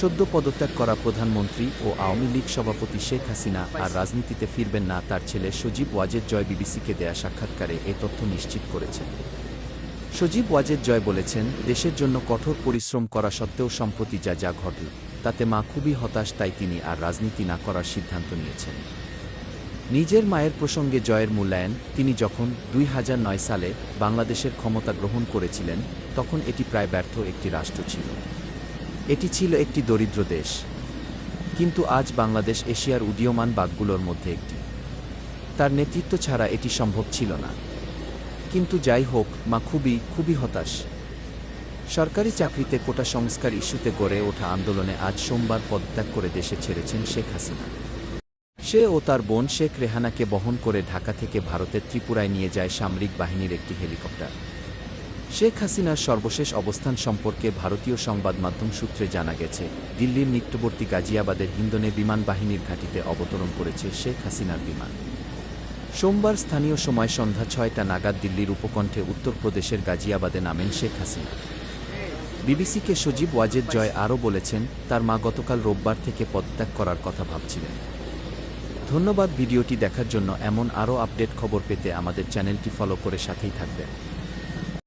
সদ্য পদত্যাগ করা প্রধানমন্ত্রী ও আওয়ামী লীগ সভাপতি শেখ হাসিনা আর রাজনীতিতে ফিরবেন না তার ছেলে সজীব ওয়াজেদ জয় বিবিসিকে দেয়া সাক্ষাৎকারে এ তথ্য নিশ্চিত করেছেন। সজীব ওয়াজেদ জয় বলেছেন, দেশের জন্য কঠোর পরিশ্রম করা সত্ত্বেও সম্প্রতি যা যা ঘটল, তাতে মা খুবই হতাশ, তাই তিনি আর রাজনীতি না করার সিদ্ধান্ত নিয়েছেন। নিজের মায়ের প্রসঙ্গে জয়ের মূল্যায়ন, তিনি যখন দুই হাজার নয় সালে বাংলাদেশের ক্ষমতা গ্রহণ করেছিলেন, তখন এটি প্রায় ব্যর্থ একটি রাষ্ট্র ছিল। এটি ছিল একটি দরিদ্র দেশ, কিন্তু আজ বাংলাদেশ এশিয়ার উদীয়মান বাঘগুলোর মধ্যে একটি। তার নেতৃত্ব ছাড়া এটি সম্ভব ছিল না। কিন্তু যাই হোক, মা খুবই খুবই হতাশ। সরকারি চাকরিতে কোটা সংস্কার ইস্যুতে গড়ে ওঠা আন্দোলনে আজ সোমবার পদত্যাগ করে দেশে ছেড়েছেন শেখ হাসিনা। সে ও তার বোন শেখ রেহানাকে বহন করে ঢাকা থেকে ভারতের ত্রিপুরায় নিয়ে যায় সামরিক বাহিনীর একটি হেলিকপ্টার। শেখ হাসিনার সর্বশেষ অবস্থান সম্পর্কে ভারতীয় সংবাদ মাধ্যম সূত্রে জানা গেছে, দিল্লির নিকটবর্তী গাজিয়াবাদের হিন্দনে বিমান বাহিনীর ঘাঁটিতে অবতরণ করেছে শেখ হাসিনার বিমান। সোমবার স্থানীয় সময় সন্ধ্যা ছয়টা নাগাদ দিল্লির উপকণ্ঠে উত্তরপ্রদেশের গাজিয়াবাদে নামেন শেখ হাসিনা। বিবিসিকে সজীব ওয়াজেদ জয় আরও বলেছেন, তার মা গতকাল রোববার থেকে পদত্যাগ করার কথা ভাবছিলেন। ধন্যবাদ, ভিডিওটি দেখার জন্য এমন আরও আপডেট খবর পেতে আমাদের চ্যানেলটি ফলো করে সাথেই থাকবেন।